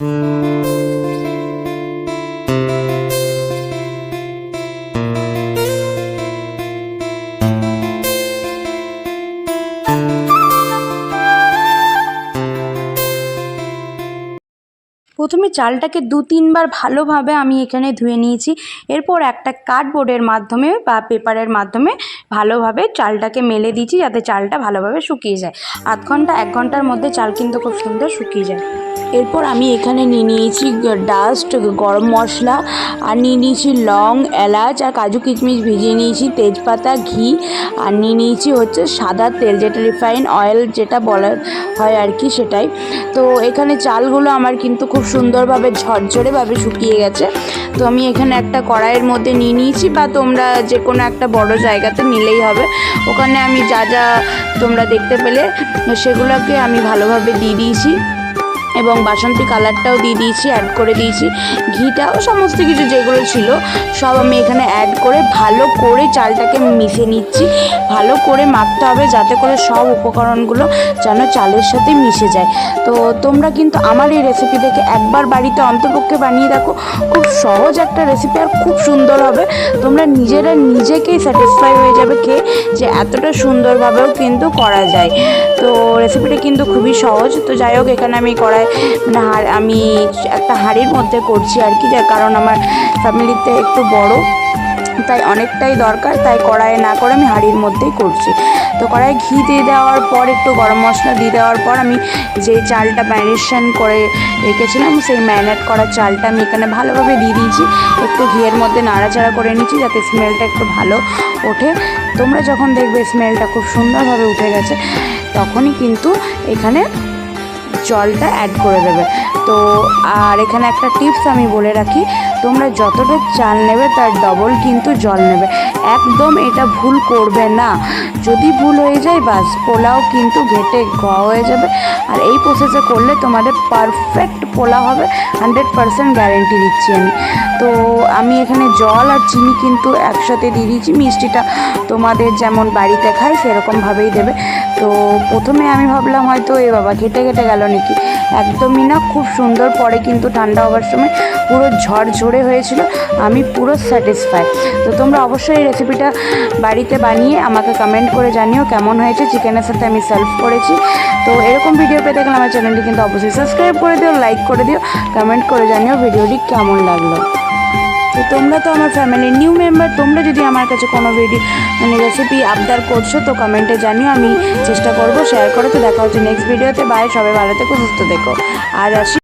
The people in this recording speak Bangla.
Mm-hmm. প্রথমে চালটাকে দু তিনবার ভালোভাবে আমি এখানে ধুয়ে নিয়েছি। এরপর একটা কার্ডবোর্ডের মাধ্যমে বা পেপারের মাধ্যমে ভালোভাবে চালটাকে মেলে দিয়েছি যাতে চালটা ভালোভাবে শুকিয়ে যায়। আধ ঘণ্টা, এক ঘণ্টার মধ্যে চাল কিন্তু খুব সুন্দর শুকিয়ে যায়। এরপর আমি এখানে নিয়ে নিয়েছি ডাস্ট, গরম মশলা, আর নিয়ে নিয়েছি লং, এলাচ, আর কাজু কিশমিশ ভিজিয়ে নিয়েছি, তেজপাতা, ঘি, আর নিয়ে নিয়েছি হচ্ছে সাদা তেল যেটা রিফাইন অয়েল যেটা বলা হয় আর কি সেটাই। তো এখানে চালগুলো আমার কিন্তু খুব সুন্দরভাবে ঝরঝরেভাবে শুকিয়ে গেছে। তো আমি এখানে একটা কড়াইয়ের মধ্যে নিয়ে নিয়েছি বা তোমরা যে কোনো একটা বড় জায়গাতে নিলেই হবে। ওখানে আমি যা যা তোমরা দেখতে পেলে সেগুলোকে আমি ভালোভাবে দিয়ে দিয়েছি। এবং বাসন্তী কালারটাও দিয়ে দিয়েছি অ্যাড করে দিয়েছি। ঘিটাও সমস্ত কিছু যেগুলো ছিল, সব আমি এখানে অ্যাড করে ভালো করে চালটাকে মিশে নিচ্ছি। ভালো করে মাখতে হবে যাতে করে সব উপকরণগুলো যেন চালের সাথে মিশে যায়। তো তোমরা কিন্তু আমার এই রেসিপি দেখে একবার বাড়িতে অন্তপক্ষে বানিয়ে দেখো। খুব সহজ একটা রেসিপি আর খুব সুন্দর হবে। তোমরা নিজেরা নিজেকেই স্যাটিসফাই হয়ে যাবে খেয়ে যে এতটা সুন্দরভাবেও কিন্তু করা যায়। তো রেসিপিটা কিন্তু খুবই সহজ। তো যাই হোক, এখানে আমি কড়াই মানে হাড় আমি একটা হাঁড়ির মধ্যে করছি আর কি, যার কারণ আমার ফ্যামিলিতে একটু বড়। তাই অনেকটাই দরকার, তাই কড়াইয়ে না করে আমি হাঁড়ির মধ্যেই করছি। তো কড়াইয়ে ঘি দিয়ে দেওয়ার পর, একটু গরম মশলা দিয়ে দেওয়ার পর, আমি যে চালটা ম্যারিনেশন করে রেখেছিলাম, সেই ম্যারিনেট করা চালটা আমি এখানে ভালোভাবে দিয়ে দিয়েছি। একটু ঘিয়ের মধ্যে নাড়াচাড়া করে নিচ্ছি যাতে স্মেলটা একটু ভালো ওঠে। তোমরা যখন দেখবে স্মেলটা খুব সুন্দরভাবে উঠে গেছে, তখনই কিন্তু এখানে জলটা অ্যাড করে দেবে। তো আর এখানে একটা টিপস আমি বলে রাখি। তোমরা যতটা চাল নেবে তার ডবল কিন্তু জল নেবে। একদম এটা ভুল করবে না। যদি ভুল হয়ে যায় বাস, পোলাও কিন্তু ঘেটে ঘ হয়ে যাবে। আর এই প্রসেসে করলে তোমাদের পারফেক্ট পোলাও হবে। হান্ড্রেড পারসেন্ট গ্যারেন্টি দিচ্ছি আমি। তো আমি এখানে জল আর চিনি কিন্তু একসাথে দিয়ে দিয়েছি। মিষ্টিটা তোমাদের যেমন বাড়িতে খাই সেরকমভাবেই দেবে। তো প্রথমে আমি ভাবলাম হয়তো এ বাবা ঘেটে ঘেটে গেল নাকি? একদমই না, খুব সুন্দর পরে কিন্তু ঠান্ডা হওয়ার সময় পুরো ঝরঝরে হয়েছিল, আমি পুরো স্যাটিসফাই তো তোমরা অবশ্যই এই রেসিপিটা বাড়িতে বানিয়ে আমাকে কমেন্ট করে জানিও কেমন হয়েছে চিকেনের সাথে আমি সার্ভ করেছি। তো এরকম ভিডিও পেতে গেলে আমার চ্যানেলটি কিন্তু অবশ্যই সাবস্ক্রাইব করে দিও লাইক করে দিও কমেন্ট করে জানিও ভিডিওটি কেমন লাগল। তো তোমরা তো আমার ফ্যামিলির নিউ মেম্বার তোমরা যদি আমার কাছে কোনো ভিডিও মানে রেসিপি আবদার করছ, তো কমেন্টে জানিও, আমি চেষ্টা করব শেয়ার করে তো দেখা হচ্ছে নেক্সট ভিডিওতে বাই সবাই ভালো থেকো, সুস্থ থেকো। আর